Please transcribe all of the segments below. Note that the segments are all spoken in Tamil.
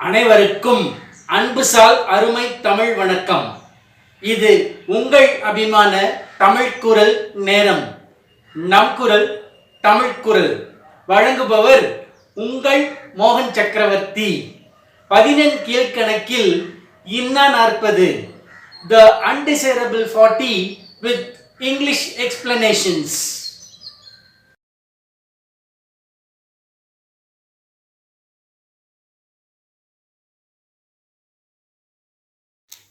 அனைவருக்கும் அன்புசால் அருமை தமிழ் வணக்கம். இது உங்கள் அபிமான தமிழ் குரல் நேரம். நம் குரல் தமிழ் குரல். வழங்குபவர் உங்கள் மோகன் சக்கரவர்த்தி. பதினெண் கீழ்கணக்கில் இன்னா நாற்பது. The undesirable forty with English explanations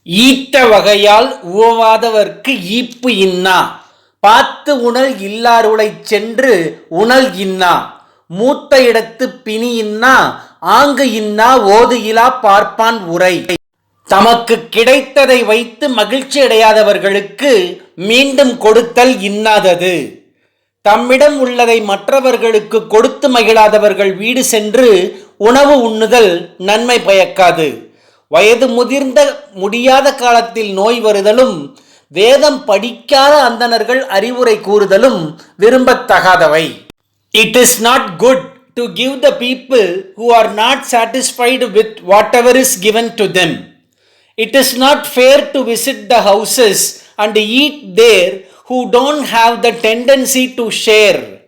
ஈட்ட வகையால் உவவாதவர்க்கு ஈப்பு இன்னா. பார்த்து உணல் இல்லாருளைச் சென்று உணல் இன்னா. மூத்த இடத்து பிணி இன்னா ஆங்கு இன்னா ஓது இலா பார்ப்பான் உரை. தமக்கு கிடைத்ததை வைத்து மகிழ்ச்சி அடையாதவர்களுக்கு மீண்டும் கொடுத்தல் இன்னாதது. தம்மிடம் உள்ளதை மற்றவர்களுக்கு கொடுத்து மகிழாதவர்கள் வீடு சென்று உணவு உண்ணுதல் நன்மை பயக்காது. வயது முதிர்ந்த முடியாத காலத்தில் நோய் வருதலும் வேதம் படிக்காத அந்தணர்கள் அறிவுரை கூறுதலும் விரும்பத்தகாதவை it is not good to give the people who are not satisfied with whatever is given to them It is not fair to visit the houses and eat there who don't have the tendency to share.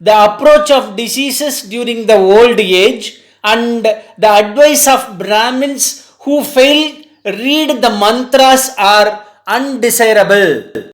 The approach of diseases during the old age and the advice of Brahmins who fail read the mantras are undesirable.